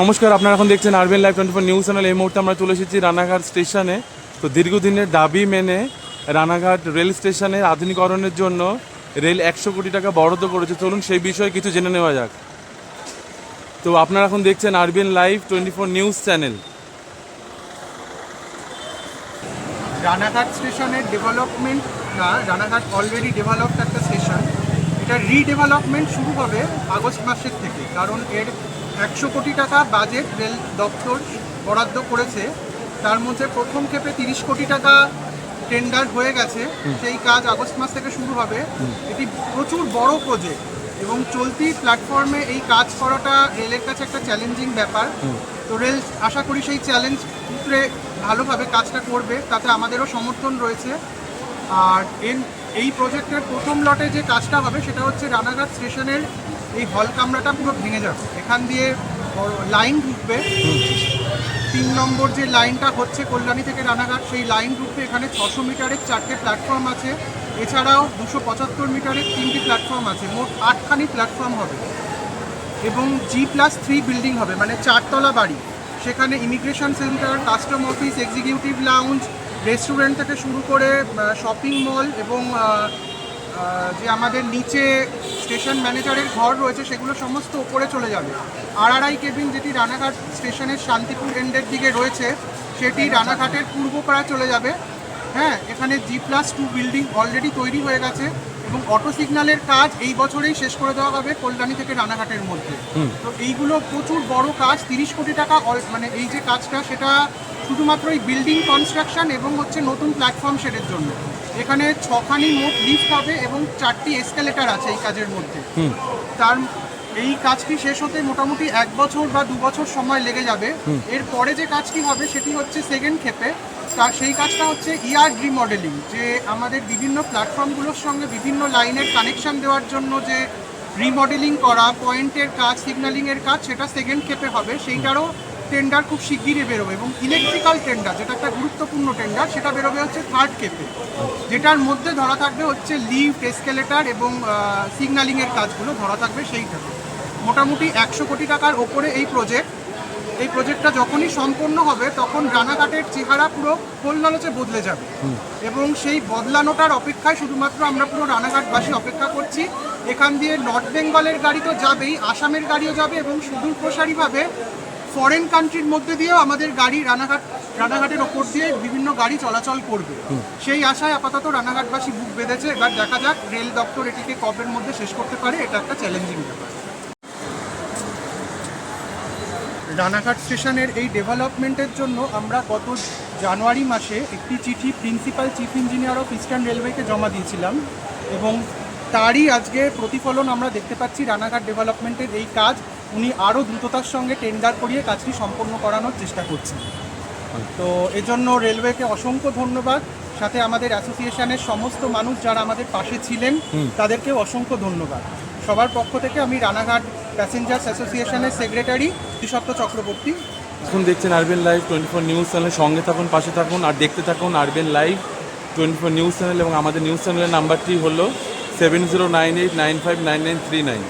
নমস্কার, আপনারা এখন দেখছেন RBN live twenty four news channel এই মুহূর্তে আমরা চলে এসেছি রানাঘাট স্টেশনে। তো দীর্ঘদিনের দাবি মেনে রানাঘাট রেল স্টেশনের আধুনিকরণের জন্য রেল একশো কোটি টাকা বরাদ্দ করেছে। চলুন সেই বিষয়ে কিছু জেনে নেওয়া যাক। তো আপনারা এখন দেখছেন RBN live twenty four news channel. Ranaghat স্টেশনের ডেভেলপমেন্ট না, রানাঘাট অলরেডি ডেভেলপড একটা স্টেশন এটা রিডেভেলপমেন্ট শুরু হবে আগস্ট মাসের থেকে। কারণ এর একশো কোটি টাকা বাজেট রেল দপ্তর বরাদ্দ করেছে। তার মধ্যে প্রথম ক্ষেপে তিরিশ কোটি টাকা টেন্ডার হয়ে গেছে সেই কাজ আগস্ট মাস থেকে শুরু হবে। এটি প্রচুর বড় প্রজেক্ট এবং চলতি প্ল্যাটফর্মে এই কাজ করাটা রেলের কাছে একটা চ্যালেঞ্জিং ব্যাপার। তো রেল আশা করি সেই চ্যালেঞ্জ উপরে ভালোভাবে কাজটা করবে তাতে আমাদেরও সমর্থন রয়েছে। আর এন এই প্রজেক্টের প্রথম লটে যে কাজটা হবে সেটা হচ্ছে রানাঘাট স্টেশনের এই হল কামরাটা পুরো ভেঙে যাবে। এখান দিয়ে লাইন ঢুকবে। তিন নম্বর যে লাইনটা হচ্ছে কল্যাণী থেকে রানাঘাট, সেই লাইন ঢুকবে এখানে ছশো মিটারের চারটে প্ল্যাটফর্ম আছে। এছাড়াও দুশো পঁচাত্তর মিটারের তিনটি প্ল্যাটফর্ম আছে। মোট আটখানি প্ল্যাটফর্ম হবে। এবং জি প্লাস থ্রি বিল্ডিং হবে মানে চারতলা বাড়ি। সেখানে immigration centre custom office executive lounge restaurant থেকে শুরু করে শপিং মল এবং যে আমাদের নিচে স্টেশন ম্যানেজারের ঘর রয়েছে সেগুলো সমস্ত ওপরে চলে যাবে। আরআরআই কেবিন যেটি রানাঘাট স্টেশনের শান্তিপুর এন্ডের দিকে রয়েছে সেটি রানাঘাটের পূর্বপাড়া চলে যাবে। হ্যাঁ এখানে G plus two building already তৈরি হয়ে গেছে এবং অটো সিগন্যালের কাজ এই বছরেই শেষ করে দেওয়া হবে কল্যাণী থেকে রানাঘাটের মধ্যে। তো এইগুলো প্রচুর বড় কাজ তিরিশ কোটি টাকা মানে এই যে কাজটা সেটা শুধুমাত্র এই বিল্ডিং কনস্ট্রাকশন এবং হচ্ছে নতুন প্ল্যাটফর্ম শেডের জন্য। এখানে ছখানি মোট লিফট হবে এবং চারটি এসকেলেটার আছে এই কাজের মধ্যে। তার এই কাজটি শেষ হতে মোটামুটি এক বছর বা দু বছর সময় লেগে যাবে। এর পরে যে কাজটি হবে সেটি হচ্ছে সেকেন্ড ক্ষেপে। তার সেই কাজটা হচ্ছে ইয়ার রিমডেলিং যে আমাদের বিভিন্ন প্ল্যাটফর্মগুলোর সঙ্গে বিভিন্ন লাইনের কানেকশন দেওয়ার জন্য যে রিমডেলিং করা পয়েন্টের কাজ সিগন্যালিংয়ের কাজ সেটা সেকেন্ড ক্ষেপে হবে। সেইটারও টেন্ডার খুব শিগগিরই বেরোবে এবং ইলেকট্রিক্যাল টেন্ডার যেটা একটা গুরুত্বপূর্ণ টেন্ডার সেটা বেরোবে হচ্ছে থার্ড ক্ষেপে যেটার মধ্যে ধরা থাকবে হচ্ছে লিফট এসকেলেটার এবং সিগন্যালিংয়ের কাজগুলো ধরা থাকবে সেইটাতে মোটামুটি একশো কোটি টাকার ওপরে এই প্রজেক্ট এই প্রজেক্টটা যখনই সম্পন্ন হবে, তখন রানাঘাটের চেহারা পুরো কল্যাণে বদলে যাবে। এবং সেই বদলানোটার অপেক্ষায় শুধুমাত্র আমরা পুরো রানাঘাটবাসী অপেক্ষা করছি। এখান দিয়ে নর্থ বেঙ্গলের গাড়ি তো যাবেই, আসামের গাড়িও যাবে এবং সুদূর প্রসারীভাবে ফরেন কান্ট্রির মধ্যে দিয়েও আমাদের গাড়ি রানাঘাট রানাঘাটের ওপর দিয়ে বিভিন্ন গাড়ি চলাচল করবে। সেই আশায় আপাতত রানাঘাটবাসী বুক বেঁধেছে এবার দেখা যাক রেল দপ্তর এটিকে কবের মধ্যে শেষ করতে পারে এটা একটা চ্যালেঞ্জিং ব্যাপার। রানাঘাট স্টেশনের এই ডেভেলপমেন্টের জন্য আমরা গত জানুয়ারি মাসে একটি চিঠি principal chief engineer of eastern রেলওয়েকে জমা দিয়েছিলাম এবং তারই আজকে প্রতিফলন আমরা দেখতে পাচ্ছি রানাঘাট ডেভেলপমেন্টের এই কাজ। উনি আরও দ্রুততার সঙ্গে টেন্ডার করিয়ে কাজটি সম্পন্ন করানোর চেষ্টা করছেন। তো এজন্য রেলওয়েকে অসংখ্য ধন্যবাদ। সাথে আমাদের অ্যাসোসিয়েশনের সমস্ত মানুষ যারা আমাদের পাশে ছিলেন তাদেরকে অসংখ্য ধন্যবাদ। সবার পক্ষ থেকে আমি রানাঘাট প্যাসেঞ্জার্স অ্যাসোসিয়েশনের সেক্রেটারি ত্রিসত্য চক্রবর্তী। এখন দেখছেন RBN live twenty four news চ্যানেলের সঙ্গে থাকুন পাশে থাকুন আর দেখতে থাকুন RBN live twenty four news channel এবং আমাদের নিউজ চ্যানেলের নাম্বারটি হলো seven zero nine eight nine five nine nine three nine